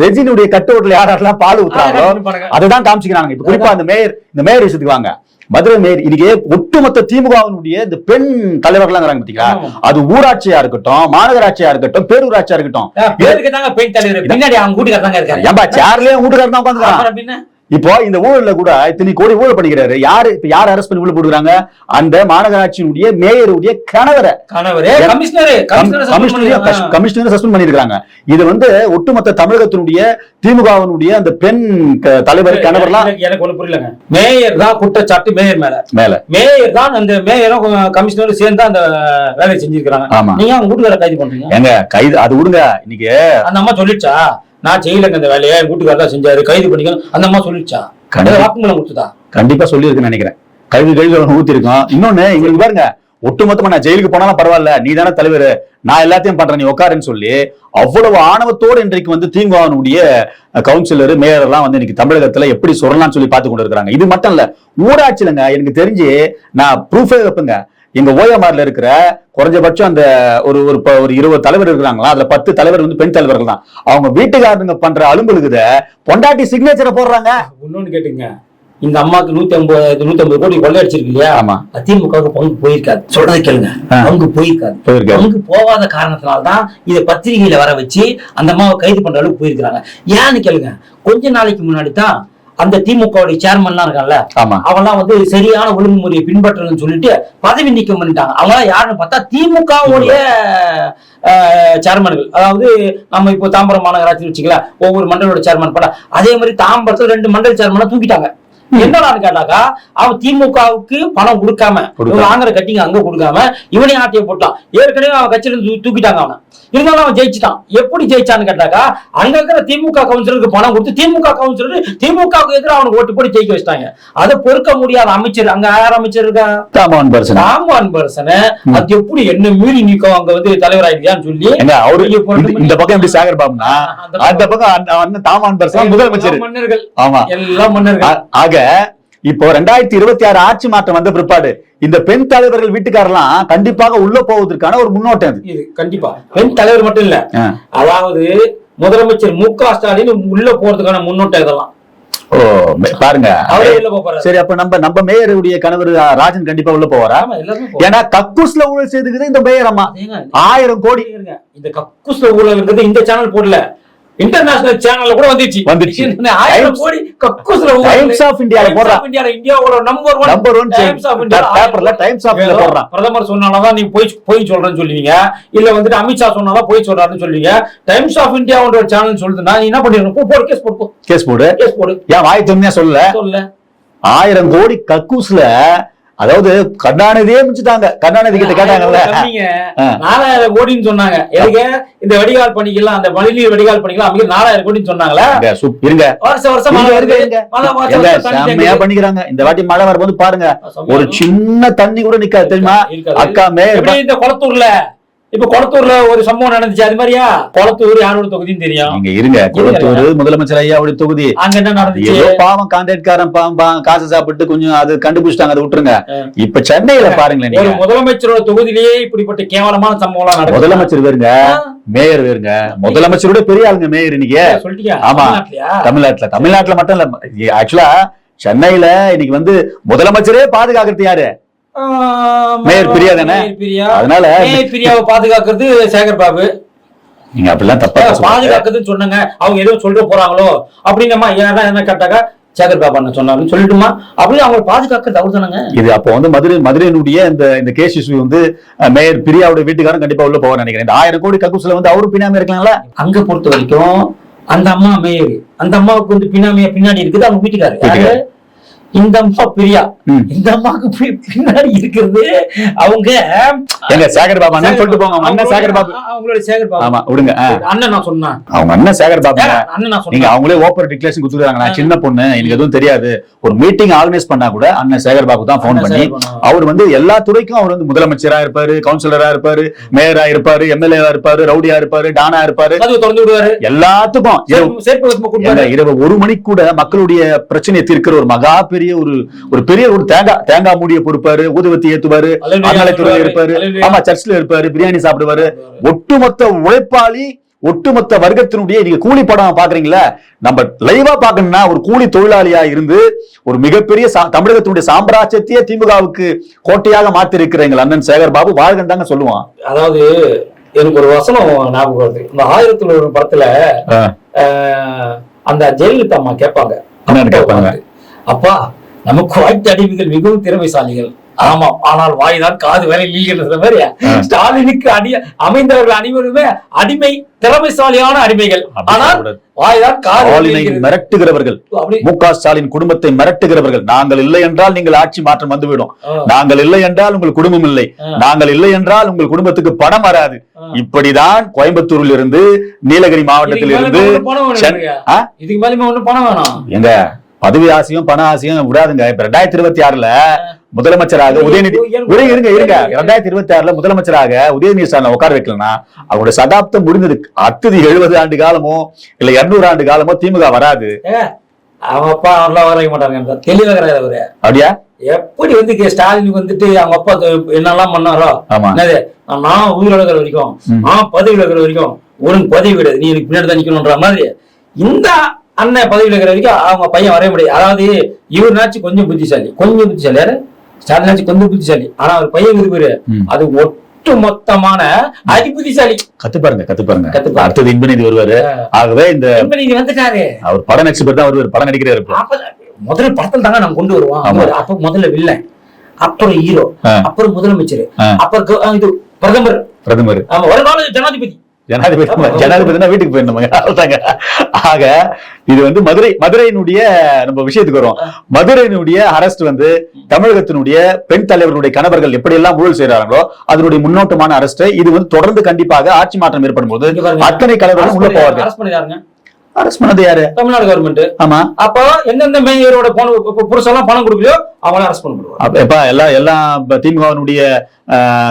ரெஜினுடைய கட்டோட்ல யார் யாரெல்லாம் பால் ஊத்துறாங்களோ. அதுதான் காமிச்சுக்கிறாங்க. இப்ப குறிப்பா அந்த மேயர் இந்த மேயர் விஷயத்துக்கு வாங்க. மதுரை மேயர் இன்னைக்கு ஒட்டுமொத்த திமுகவினுடைய இந்த பெண் தலைவர்கள்லாம் பாத்தீங்களா. அது ஊராட்சியா இருக்கட்டும் மாநகராட்சியா இருக்கட்டும் பேரூராட்சியா இருக்கட்டும். பேருக்கு தாங்க பெண் தலைவர். பின்னாடி அவங்க வீட்டுக்காரர் தாங்க இருக்காரு. ஏன்பா சேர்லயே வீட்டுக்காரன் தான் உட்காந்துக்கிறான் அப்புறம் பின்ன? இப்போ இந்த ஊழல்ல கூட இத்தனை கோடி ஊழல் பண்ணிக்கிறாரு. யாரு? இப்ப யார் அரெஸ்ட் பண்ணி உள்ள போடுறாங்க? அந்த மாநகராட்சியினுடைய மேயருடைய கணவரை. கணவரே கமிஷனரு சஸ்பெண்ட் பண்ணிருக்காங்க. இது வந்து ஒட்டுமொத்த தமிழகத்தினுடைய திமுகவினுடைய அந்த பெண் தலைவர் கணவர்லாம் எனக்கு- எனக்கு ஒண்ணு புரியலங்க. மேயர் தான் குற்றச்சாட்டு மேயர் மேல. மேல. மேயர் தான் அந்த மேயரும் கமிஷனரும் சேர்ந்து அந்த வேலையை செஞ்சிருக்காங்க ஆமா. நீங்க அவங்க வீட்டுக்கார கைது பண்றீங்க? ஏங்க கைது அது விடுங்க. இன்னைக்கு அந்த அம்மா சொல்லிடுச்சா? நான் செய்யலங்க இந்த வேலையை என் வீட்டுக்காரர் தான் செஞ்சாரு. கைது பண்ணிக்கணும். அந்த அம்மா சொல்லிடுச்சா. வாக்குமூலம் கொடுத்ததா? கண்டிப்பா சொல்லியிருக்குன்னு நினைக்கிறேன். கல்வி கல்வி ஊத்தி இருக்கோம் இன்னொன்னு எங்களுக்கு பாருங்க ஒட்டுமொத்தமா நான் ஜெயிலுக்கு போனாலும் பரவாயில்ல. நீ தானே தலைவர். நான் எல்லாத்தையும் பண்றேன். நீ உட்காருன்னு சொல்லி அவ்வளவு ஆணவத்தோடு இன்றைக்கு வந்து திமுகவினுடைய கவுன்சிலர் மேயர் எல்லாம் வந்து இன்னைக்கு தமிழகத்துல எப்படி சொல்லலாம்னு சொல்லி பார்த்து கொண்டு இருக்காங்க இது மட்டும் இல்ல ஊராட்சியிலங்க எனக்கு தெரிஞ்சு நான் ப்ரூஃபே வைப்பேங்க. எங்க ஓஎம்ஆர்ல இருக்கிற குறைஞ்சபட்சம் அந்த ஒரு ஒரு ஒரு இருபது தலைவர் இருக்கிறாங்களா? அதுல பத்து தலைவர் வந்து பெண் தலைவர்கள் தான். அவங்க வீட்டுக்காரங்க பண்ற அலும்பலுக்குத பொண்டாட்டி சிக்னேச்சரை போடுறாங்க. இன்னொன்னு கேட்டுங்க. இந்த அம்மாக்கு நூத்தி ஐம்பது நூத்தி ஐம்பது கோடி கொள்ளையடிச்சிருக்கு இல்லையா? ஆமா. திமுகவுக்கு பங்கு போயிருக்காது. சொல்றதை கேளுங்க. பங்கு போயிருக்காது. போயிருக்காரு பங்கு போகாத காரணத்தினால்தான் இதை பத்திரிகையில வர வச்சு அந்த அம்மாவை கைது பண்ற அளவுக்கு போயிருக்கிறாங்க. ஏன்னு கேளுங்க. கொஞ்ச நாளைக்கு முன்னாடி தான் அந்த திமுகவுடைய சேர்மன்லாம் இருக்கான்ல ஆமா. அவன்லாம் வந்து சரியான ஒழுங்குமுறையை பின்பற்றணும்னு சொல்லிட்டு பதவி நீக்கம் பண்ணிட்டாங்க. அவங்களாம் யாருன்னு பார்த்தா திமுகவுடைய சேர்மன்கள் அதாவது நம்ம இப்போ தாம்பரம் மாநகராட்சி வச்சுக்கலாம் ஒவ்வொரு மண்டலோட சேர்மன் பண்ண அதே மாதிரி தாம்பரத்துல ரெண்டு மண்டல சேர்மனை தூக்கிட்டாங்க. என்னடான்னு கேட்டாக்கா அவன் திமுகவுக்கு பணம் கொடுக்காம வாங்குற கட்டிங்க அங்க கொடுக்காம இவனே ஆட்டிய போட்டான். ஏற்கனவே அவன் கட்சியில இருந்து தூக்கிட்டாங்க அவனை. இருந்தாலும் அவன் ஜெயிச்சிட்டான். எப்படி ஜெயிச்சான்னு கேட்டாக்கா அங்க இருக்கிற திமுக கவுன்சிலருக்கு பணம் கொடுத்து திமுக கவுன்சிலர் திமுகவுக்கு எதிராக அவனுக்கு ஓட்டு போட்டு ஜெயிக்க வச்சிட்டாங்க. அதை பொறுக்க முடியாத அமைச்சர் அங்க யார் அமைச்சர் இருக்கா? தாமன் பர்சன். அது எப்படி என்ன மீறி நீக்கம்? அங்க வந்து தலைவராயிருக்கியான்னு சொல்லி எங்க அவரு இந்த- பக்கம் எப்படி சாகர் பாபுனா? அந்த பக்கம். தாமான் பர்சன் முதலமைச்சர். மன்னர்கள். ஆமா. எல்லாம் மன்னர்கள். ஆ- ஆக இப்போ ரெண்டாயிரத்தி இருபத்தி ஆறு ஆட்சி மாற்றம் வந்த பிற்பாடு இந்த பெண் தலைவர்கள் வீட்டுக்காரெல்லாம் கண்டிப்பாக உள்ள போவதற்கான ஒரு முன்னோட்டம் இது கண்டிப்பா. பெண் தலைவர் மட்டும் இல்ல. அதாவது முதலமைச்சர் மு க ஸ்டாலின் உள்ள போறதுக்கான முன்னோட்டம் இதெல்லாம். ஓ பாருங்க. சரி அப்ப நம்ம நம்ம மேயருடைய கணவர் ராஜன் கண்டிப்பா உள்ள போவாரா. ஏன்னா கக்கூஸ்ல ஊழல் செய்துக்குது இந்த மேயர் ஆயிரம் கோடி. இந்த கக்கூஸ்ல ஊழல்ங்கிறது இந்த சேனல் போடல. இன்டர்நேஷனல் சேனல்ல கூட வந்துச்சு. வந்துச்சு. ஆயிரம் கோடி கக்கூஸ்ல. டைம்ஸ் ஆஃப் இந்தியால போடுறான் India ல இந்தியாவோட number one number one Times of India ல பேப்பர்ல டைம்ஸ் ஆஃப் ஏதோ போடுறான் பிரதமர் சொன்னாலதான் நீ போய் போய் சொல்றேன்னு சொல்லுவீங்க. இல்ல வந்துட்டு அமித்ஷா சொன்னாதான் போய் சொல்றாருன்னு சொல்லுவீங்க. டைம்ஸ் ஆஃப் இந்தியாவோட ஒரு சேனல் சொல்லுதுன்னா நீ என்ன பண்ணிடணும்? போ, போடு கேஸ் போடு. கேஸ் போடு. கேஸ் போடு. ஏன் வாய் தொன்மையா சொல்லல? சொல்ல. ஆயிரம் கோடி கக்கூஸ்ல அதாவது கருணாநிதியே மிச்சிட்டாங்க கருணாநிதி கிட்ட கேட்டாங்கல்ல. நாலாயிரம் கோடின்னு சொன்னாங்க. எதுக்கு? இந்த வடிகால் பணிக்கெல்லாம் அந்த மழைநீர் வடிகால் பணிக்கெல்லாம் அமைக்க நாலாயிரம் கோடின்னு சொன்னாங்களா? இருங்க. வருஷம் வருஷம் மழை செம்மையா. பண்ணிக்கிறாங்க. இந்த வாட்டி மழை வரும்போது பாருங்க. ஒரு. சின்ன தண்ணி கூட நிக்காது தெரியுமா. அக்கா இந்த குளத்தூர்ல? இப்ப குளத்தூர்ல ஒரு சம்பவம் நடந்துச்சு. அது மாதிரியா? குளத்தூர் யாரோட தொகுதின்னு தெரியும். நீங்க இருங்க. குளத்தூர் முதலமைச்சர் ஐயாவுடைய தொகுதி. அங்க என்ன நடந்துச்சு? பாவம் கான்ட்ராக்ட்காரன் பாவம் காசு சாப்பிட்டு கொஞ்சம் அது கண்டுபிடிச்சிட்டாங்க. அதை விட்டுருங்க. இப்ப சென்னையில பாருங்களேன் ஒரு முதலமைச்சரோட தொகுதியிலேயே இப்படிப்பட்ட கேவலமான சம்பவம் நடக்குது. முதலமைச்சர் வேறுங்க மேயர் வேறுங்க முதலமைச்சரோட பெரிய ஆளுங்க மேயர் இன்னைக்கு. சொல்லிட்டியா? ஆமா. தமிழ்நாட்டுல. தமிழ்நாட்டுல மட்டும் இல்ல. ஆக்சுவலா சென்னையில இன்னைக்கு வந்து முதலமைச்சரே பாதுகாக்கிறது யாரு. மேயர் பிரியா தானே? பிரியா. அதனால மேயர் பிரியாவை பாதுகாக்கிறது சேகர் பாபு. நீங்க அப்படிலாம் தப்பா. பாதுகாக்குதுன்னு சொன்னாங்க. அவங்க ஏதோ சொல்லிட்டு போறாங்களோ? அப்படின்னம்மா யாரா என்ன கேட்டாக்கா சேகர் பாபா என்ன சொன்னாருன்னு சொல்லிட்டுமா. அப்படி அவங்க பாதுகாக்கிறது அவர் தானங்க. இது அப்போ வந்து மதுரை மதுரையினுடைய இந்த இந்த கேஸ் இஷ்யூ வந்து மேயர் பிரியாவோட வீட்டுக்காரன் கண்டிப்பா உள்ள போவார் நினைக்கிறேன். இந்த ஆயிரம் கோடி கக்கூஸ்ல வந்து அவரும் பின்னாம இருக்கலாம்ல அங்க பொறுத்த வரைக்கும் அந்த அம்மா மேயர். அந்த அம்மாவுக்கு வந்து பின்னாமியா பின்னாடி இருக்குது. அவங்க வீட்டுக்காரு யாரு? வீட்டுக்காரு. இந்த அம்மா பிரியா. இந்த அம்மாவுக்கு பின்னாடி இருக்கிறது அவங்க எங்க சேகர் பாபு சொல்லிட்டு போங்க. அண்ணன் சேகர் பாபு. அவங்களோட சேகர் பாபு. ஆமா விடுங்க. அண்ணன் நான் சொன்னேன் அவங்க அண்ணன் சேகர் பாபு. அண்ணன் நான் நீங்க சொன்னேன் அவங்களே ஓப்பர் டிக்ளரேஷன் கொடுத்துருக்காங்க நான் சின்ன பொண்ணு எனக்கு எதுவும் தெரியாது. ஒரு மீட்டிங் ஆர்கனைஸ் பண்ணா கூட அண்ணன் சேகர் பாபு தான் ஃபோன் அண்ணன் பண்ணி. அவர் வந்து எல்லா துறைக்கும் அவர் வந்து முதலமைச்சரா இருப்பாரு கவுன்சிலரா இருப்பாரு மேயரா இருப்பாரு எம்எல்ஏவா இருப்பாரு ரவுடியா இருப்பாரு டானா இருப்பாரு. திறந்து விடுவாரு. எல்லாத்துக்கும் இரவு ஒரு மணிக்கு கூட மக்களுடைய பிரச்சனையை தீர்க்கிற ஒரு மகா பெரிய ஒரு ஒரு பெரிய ஒரு தேங்காய் தேங்காய் மூடிய பொறுப்பாரு ஊதுவத்தி ஏத்துவாரு அறநிலைத்துறையில இருப்பாரு. ஆமா சர்ச்ல இருப்பாரு பிரியாணி சாப்பிடுவாரு. ஒட்டுமொத்த உழைப்பாளி ஒட்டுமொத்த வர்க்கத்தினுடைய நீங்க கூலி படம் பாக்குறீங்களா நம்ம லைவா பாக்கணும்னா ஒரு கூலி தொழிலாளியா இருந்து ஒரு மிகப்பெரிய தமிழகத்தினுடைய சாம்ராஜ்யத்தையே திமுகவுக்கு கோட்டையாக மாத்தி இருக்கிற அண்ணன் சேகர் பாபு வாழ்கன் தாங்க சொல்லுவான். அதாவது எனக்கு ஒரு வசனம் ஞாபகம் வருது. இந்த ஆயிரத்துல ஒரு படத்துல அந்த ஜெயலலிதா அம்மா கேட்பாங்க. கேட்பாங்க? அப்பா நமக்கு வாய்த்த அடிமைகள் மிகவும் திறமைசாலிகள் ஆமாம் ஆனால் வாய்தான் காது வரை நீள்கின்ற மாதிரி ஸ்டாலினுக்கு அடி அமைந்தவர்கள் அனைவருமே அடிமை திறமைசாலியான அடிமைகள் ஆனால். வாய்தான் காது. மிரட்டுகிறவர்கள் மு க ஸ்டாலின் குடும்பத்தை மிரட்டுகிறவர்கள் நாங்கள் இல்லை என்றால் நீங்கள் ஆட்சி மாற்றம் வந்துவிடும். நாங்கள் இல்லை என்றால் உங்கள் குடும்பம் இல்லை. நாங்கள் இல்லை என்றால் உங்கள் குடும்பத்துக்கு பணம் வராது. இப்படிதான் கோயம்புத்தூரில் இருந்து நீலகிரி மாவட்டத்தில் இருந்து மேல? இதுக்கு மேலுமே ஒண்ணும் பணம் வேணாம் எங்க பதவி ஆசையும் பண ஆசையும் விடாதுங்க. இப்ப ரெண்டாயிரத்தி இருபத்தி ஆறுல முதலமைச்சராக உதயநிதி இருங்க இருங்க இருங்க. ரெண்டாயிரத்தி இருபத்தி ஆறுல முதலமைச்சராக உதயநிதி ஸ்டாலின் உட்கார வைக்கலன்னா அவருடைய சதாப்தம் முடிந்தது. அத்துதி எழுபது ஆண்டு காலமோ இல்ல இருநூறு ஆண்டு காலமோ திமுக வராது. அவங்க அப்பா அவர்லாம் வர வைக்க மாட்டாங்க தெளிவாகிறாரு அவரு. அப்படியா? எப்படி வந்து ஸ்டாலினுக்கு வந்துட்டு அவங்க அப்பா என்னெல்லாம் பண்ணாரோ என்னது நான் இருக்கிற வரைக்கும். நான் பதவியில் இருக்கிற வரைக்கும் உனக்கு பதவி கிடையாது நீ எனக்கு பின்னாடி தான் நிக்கணும்ன்ற மாதிரி இந்த அண்ணன் பதவியில் இருக்கிற வரைக்கும் அவங்க பையன் வரைய முடியாது. அதாவது இவர்னாச்சும் கொஞ்சம் புத்திசாலி. கொஞ்சம் புத்திசாலி யாரு? ஸ்டாலினாச்சும் கொஞ்சம் புத்திசாலி. ஆனா அவர் பையன் ம். அது ஒட்டு மொத்தமான அதி புத்திசாலி கத்து பாருங்க. கத்து பாருங்க. கத்து. அடுத்தது இன்பநிதி வருவாரு. ஆகவே இந்த இப்ப நீங்க வந்துட்டாரு. அவர் படம் நடிச்சு தான் வருவார். படம் நடிக்கிறாரு முதல்ல படத்துல தாங்க நான் கொண்டு வருவோம். அப்ப முதல்ல வில்லன். அப்புறம் ஹீரோ. அப்புறம் முதலமைச்சர். அப்புறம் இது பிரதமர். பிரதமர். ஆமா ஒரு கால ஜனாதிபதி. ஜனாதிபதி. ஜனாதிபதினா வீட்டுக்கு போயிருந்தோம் ஆக இது வந்து மதுரை மதுரையினுடைய நம்ம விஷயத்துக்கு வரும். மதுரையினுடைய அரஸ்ட் வந்து தமிழகத்தினுடைய பெண் தலைவர்களுடைய கணவர்கள் எப்படி எல்லாம் ஊழல் செய்யறாங்களோ அதனுடைய முன்னோட்டமான அரஸ்ட் இது வந்து தொடர்ந்து கண்டிப்பாக ஆட்சி மாற்றம் ஏற்படும் போது. அத்தனை கலைவர்களும் உள்ள போவார்கள். அரஸ்ட் பண்ணது யாரு? தமிழ்நாடு கவர்மெண்ட் ஆமா. அப்போ எந்தெந்த மேயரோட பணம் புருஷெல்லாம் பணம் கொடுக்கலையோ அவங்கள அரஸ்ட் பண்ணப்படுவாங்க அப்ப எப்ப எல்லாம் இப்ப திமுகவினுடைய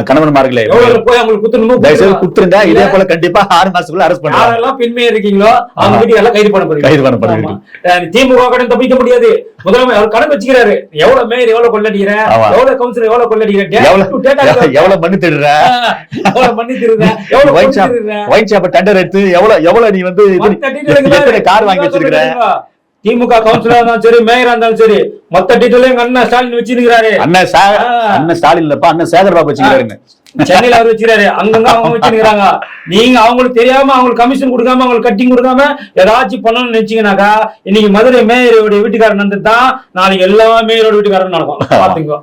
கணவன்மார்களே போய் அவங்களுக்கு குத்துணுமோ தயவுசெய்து குத்துருங்க. இதே போல கண்டிப்பா ஆறு மாசத்துக்குள்ள அரஸ்ட் பண்ணுவாங்க யாரெல்லாம் பெண்மையா இருக்கீங்களோ அவங்க. வீட்டுக்கு எல்லாம் கைது பண்ண போறீங்க கைது. அஹ் திமுக கடன் தப்பிக்க முடியாது. முதல்ல அவர் கணக்கு வச்சுக்கிறாரு. எவ்வளவு மேயர் எவ்வளவு கொள்ளடிக்கிறேன். எவ்வளவு கவுன்சிலர் எவ்வளவு கொள்ளடிக்கிறேன் எவ்வளவு எவ்வளவு மண்ணு திடுற எவ்வளவு பண்ணி திருடுறேன் எவ்வளவு ஒயின் ஷாப் திருடுறேன் டெண்டர் எடுத்து எவ்வளவு எவ்வளவு நீ வந்து கார் வாங்கி வச்சிருக்கிற? திமுக கவுன்சிலரா இருந்தாலும் சரி மேயரா இருந்தாலும் சரி மொத்த டீட்டெயிலும் எங்க அண்ணன் ஸ்டாலின் வச்சிருக்கிறாரு. அண்ணன். அண்ணன் ஸ்டாலின் இல்லப்பா அண்ணன் சேகர் பாபு வச்சுக்கிறாருங்க சென்னையில அவர் வச்சிருக்காரு அங்கங்க அவங்க வச்சிருக்காங்க நீங்க அவங்களுக்கு தெரியாம அவங்களுக்கு கமிஷன் கொடுக்காம அவங்களுக்கு கட்டிங் கொடுக்காம ஏதாச்சும் பண்ணணும்னு நினைச்சீங்கன்னாக்கா இன்னைக்கு மதுரை மேயருடைய வீட்டுக்காரர் தான் நாளைக்கு எல்லா மேயரோட வீட்டுக்காரரும் நடக்கும். பாத்துக்கோ.